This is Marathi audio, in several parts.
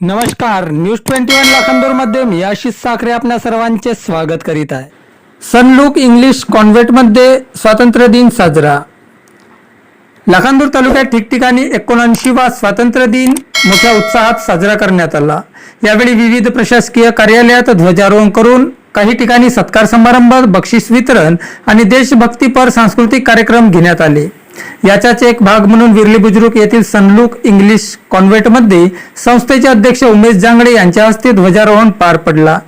नमस्कार न्यूज ट्वेंटी वन लाखांदूरमध्ये मी आशिष साखरे आपल्या सर्वांचे स्वागत करीत आहे. सनलुक इंग्लिश कॉन्व्हेंटमध्ये स्वातंत्र्य दिन साजरा. लाखांदूर तालुक्यात ठिकठिकाणी एकोणऐंशीवा स्वातंत्र्य दिन मोठ्या उत्साहात साजरा करण्यात आला. यावेळी विविध प्रशासकीय कार्यालयात ध्वजारोहण करून काही ठिकाणी सत्कार समारंभ बक्षीस वितरण आणि देशभक्तीपर सांस्कृतिक कार्यक्रम घेण्यात आले. याचाच एक भाग म्हणून विरली बुजुर्ग येथील सनलुक इंग्लिश कॉन्व्हेंटमध्ये संस्थेचे अध्यक्ष उमेश जांगडे यांच्या हस्ते ध्वजारोहण पार पडला.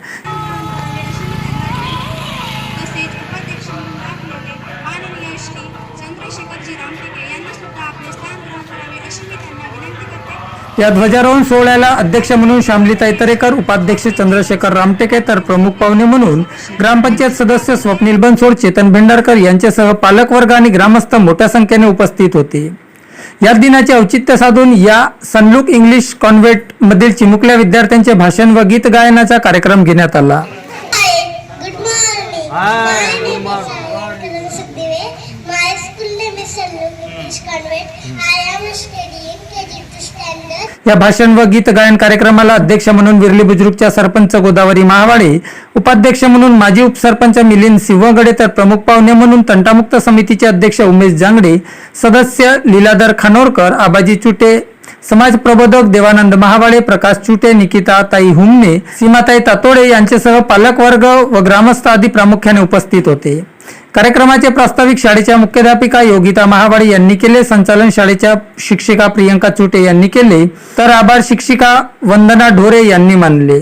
या ध्वजारोहण सोहळ्याला अध्यक्ष म्हणून श्यामलीताई तरेकर उपाध्यक्ष चंद्रशेखर रामटेके तर प्रमुख पाहुणे म्हणून ग्रामपंचायत सदस्य स्वप्नील बनसोड चेतन भेंडारकर यांच्यासह पालकवर्ग आणि ग्रामस्थ मोठ्या संख्येने उपस्थित होते. या दिनाचे औचित्य साधून या सनलुक इंग्लिश कॉन्व्हेंट मधील चिमुकल्या विद्यार्थ्यांचे भाषण व गीत गायनाचा कार्यक्रम घेण्यात आला. Convent. I am studying KG to standard. या भाषण व गीत गायन कार्यक्रमाला अध्यक्ष म्हणून विरली बुजुर्गच्या सरपंच गोदावरी महावाडे उपाध्यक्ष म्हणून माजी उपसरपंच मिलिंद सिंहगडे तर प्रमुख पाहुणे म्हणून तंटामुक्त समितीचे अध्यक्ष उमेश जांगडे सदस्य लीलाधर खानोरकर आबाजी चुटे समाज प्रबोधक देवानंद महावाडे प्रकाश चुटे निकिता ताई हुमने सीमाताई तातोडे यांच्यासह पालकवर्ग व ग्रामस्थ आदी प्रामुख्याने उपस्थित होते. कार्यक्रमाचे प्रास्ताविक शाळेच्या मुख्याध्यापिका योगिता महावाडे यांनी केले संचालन शाळेच्या शिक्षिका प्रियंका चुटे यांनी केले तर आभार शिक्षिका वंदना ढोरे यांनी मानले.